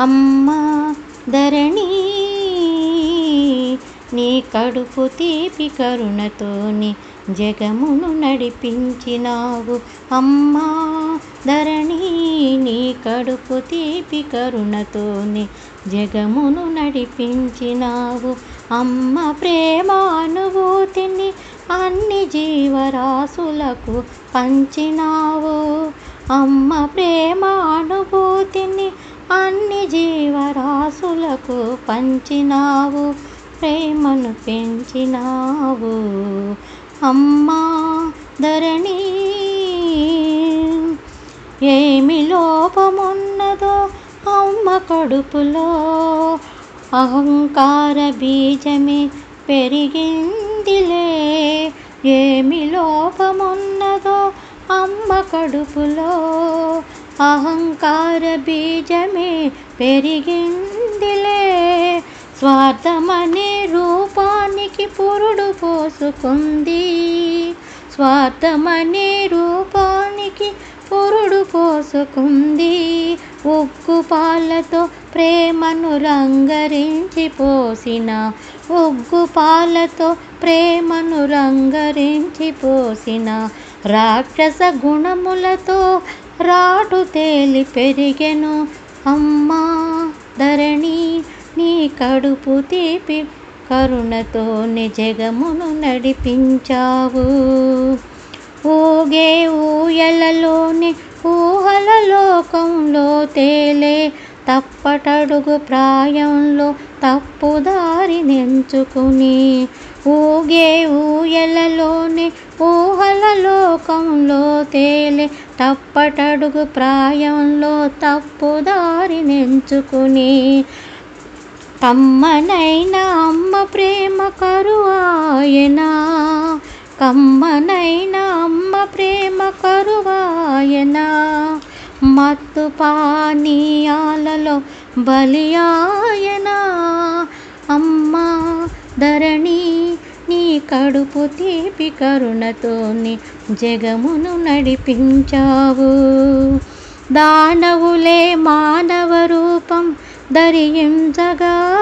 అమ్మా ధరణి నీ కడుపు తీపి కరుణతోని జగమును నడిపించినావు. అమ్మా ధరణి నీ కడుపు తీపి కరుణతోని జగమును నడిపించినావు. అమ్మ ప్రేమానుభూతిని అన్ని జీవరాశులకు పంచినావు. అమ్మ ప్రేమానుభూతిని అన్ని జీవరాశులకు పంచినావు ప్రేమను పెంచినావు. అమ్మా ధరణి ఏమి లోపమున్నదో అమ్మ కడుపులో. అహంకార బీజమే పెరిగిందిలే ఏమి లోపమున్నదో అమ్మ కడుపులో. అహంకార బీజమే పెరిగిందిలే. స్వార్థమనే రూపానికి పురుడు పోసుకుంది. స్వార్థమనే రూపానికి పురుడు పోసుకుంది. ఉక్కు పాలతో ప్రేమను రంగరించి పోసిన ఉగ్గు పాలతో ప్రేమను రంగరించి పోసిన రాక్షస గుణములతో రాటు తేలి పెరిగెను. అమ్మా ధరణి నీ కడుపు తీపి కరుణతో జగమును నడిపించావు. ఊగే ఊయలలోని ఊహల లోకంలో తేలే తప్పటడుగు ప్రాయంలో తప్పుదారి నెంచుకుని. ఊగే ఊయలలోని ఊహల లోకంలో తేలే తప్పటడుగు ప్రాయంలో తప్పుదారి నెంచుకుని కమ్మనైన అమ్మ ప్రేమ కరువాయనా. కమ్మనైన అమ్మ ప్రేమ కరువాయనా. మత్తు పానీయాలలో బలియాయనా. అమ్మ ధరణి నీ కడుపు తీపి కరుణతోని జగమును నడిపించావు. దానవులే మానవ రూపం ధరించగా.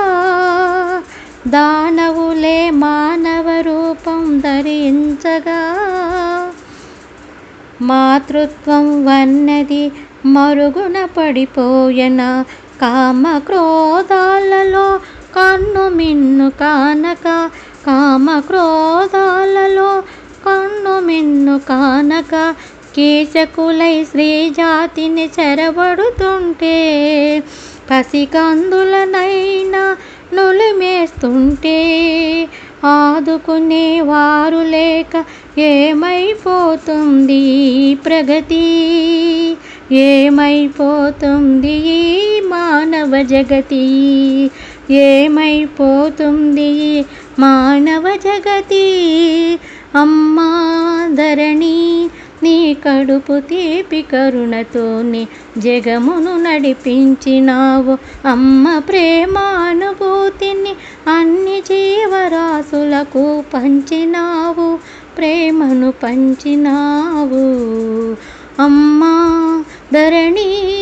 దానవులే మానవ రూపం ధరించగా. మాతృత్వం వన్నది మరుగున పడిపోయన. కామ క్రోధాలలో కన్ను మిన్ను కానక కామ క్రోధాలలో కన్ను మిన్ను కానక కీచకులై స్త్రీ జాతిని చెరబడుతుంటే పసికందులనైనా నులిమేస్తుంటే ఆదుకునే వారు లేక ఏమైపోతుంది ప్రగతి? ఏమైపోతుంది మానవ జగతి? ఏమైపోతుంది మానవ జగతి అమ్మా ధరణి నీ కడుపు తీపి కరుణతోని జగమును నడిపించినావు. అమ్మ ప్రేమానుభూతిని అన్ని జీవరాశులకు పంచినావు ప్రేమను పంచినావు. అమ్మా ధరణి